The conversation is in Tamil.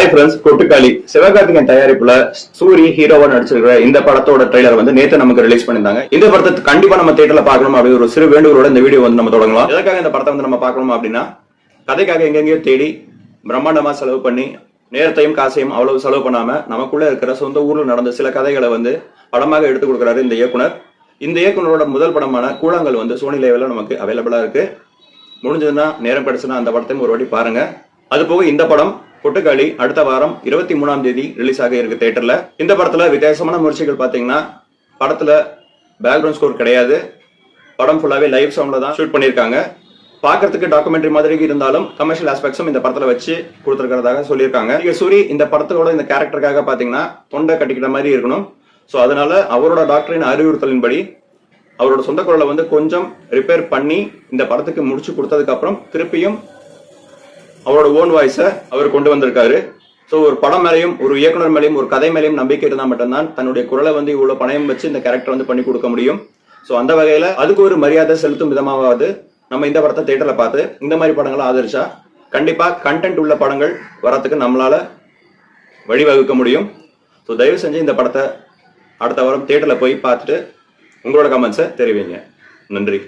ஹாய் ஃப்ரெண்ட்ஸ் கொட்டுக்காளி சிவகார்த்திகேயன் தயாரிப்புல சூரி ஹீரோவா நடிச்சிருக்கிற இந்த படத்தோட ட்ரெய்லர் வந்து நேத்து நமக்கு ரிலீஸ் பண்ணிருந்தாங்க இந்த படத்தை கண்டிப்பா நம்ம தியேட்டர்ல பார்க்கணும் அப்படின்னு ஒரு சிறு வேண்டுகோளோட இந்த வீடியோ வந்து நம்ம தொடங்கலாம். எதுக்காக இந்த படத்தை வந்து நம்ம பார்க்கணும் அப்படின்னா கதைக்காக எங்கெங்கயோ தேடி பிரம்மாண்டமா செலவு பண்ணி நேரத்தையும் காசையும் அவ்வளவு செலவு பண்ணாம நமக்குள்ள இருக்கிற சொந்த ஊர்ல நடந்த சில கதைகளை வந்து படமாக எடுத்து கொடுக்குறாரு இந்த இயக்குனர். இந்த இயக்குனரோட முதல் படமான கூழாங்கல் வந்து சோனி லேவலில் நமக்கு அவைலபிளா இருக்கு. முடிஞ்சதுன்னா நேரம் கிடைச்சுன்னா அந்த படத்தையும் ஒரு வாட்டி பாருங்க. அது போக இந்த படம் கொட்டுக்காளி அடுத்த வாரம் இருபத்தி மூணாம் தேதி ரிலீஸ் ஆக இருக்கு தேட்டர்ல இந்த படத்துல வித்தியாசமான முயற்சிகள் பாத்தீங்கன்னா படத்துல பேக்ரவுண்ட் ஸ்கோர் கிடையாது. படம் ஃபுல்லாவே லைவ் சவுண்ட்ல தான் ஷூட் பண்ணியிருக்காங்க. பார்க்கறதுக்கு டாக்குமெண்ட்ரி மாதிரி இருந்தாலும் கமர்ஷியல் ஆஸ்பெக்ட்ஸும் இந்த படத்துல வச்சு கொடுத்துருக்கிறதாக சொல்லியிருக்காங்க. இங்க சூரி இந்த படத்தோட இந்த கேரக்டருக்காக பாத்தீங்கன்னா தொண்டை கட்டிக்கிற மாதிரி இருக்கணும். ஸோ அதனால அவரோட டாக்டரின் அறிவுறுத்தலின்படி அவரோட சொந்த குரலை வந்து கொஞ்சம் ரிப்பேர் பண்ணி இந்த படத்துக்கு முடிச்சு கொடுத்ததுக்கு அப்புறம் திருப்பியும் அவரோட ஓன் வாய்ஸை அவர் கொண்டு வந்திருக்காரு. ஸோ ஒரு படம் மேலேயும் ஒரு இயக்குனர் மேலேயும் ஒரு கதை மேலேயும் நம்பிக்கை இருந்தால் மட்டும்தான் தன்னுடைய குரலை வந்து இவ்வளோ பணயம் வச்சு இந்த கேரக்டர் வந்து பண்ணி கொடுக்க முடியும். ஸோ அந்த வகையில் அதுக்கு ஒரு மரியாதை செலுத்தும் விதமாவது நம்ம இந்த படத்தை தேட்டரில் பார்த்து இந்த மாதிரி படங்களை ஆதரிச்சா கண்டிப்பாக கண்டென்ட் உள்ள படங்கள் வரத்துக்கு நம்மளால வழிவகுக்க முடியும். ஸோ தயவு செஞ்சு இந்த படத்தை அடுத்த வாரம் தேட்டரில் போய் பார்த்துட்டு உங்களோட கமெண்ட்ஸை தெரிவிங்க. நன்றி.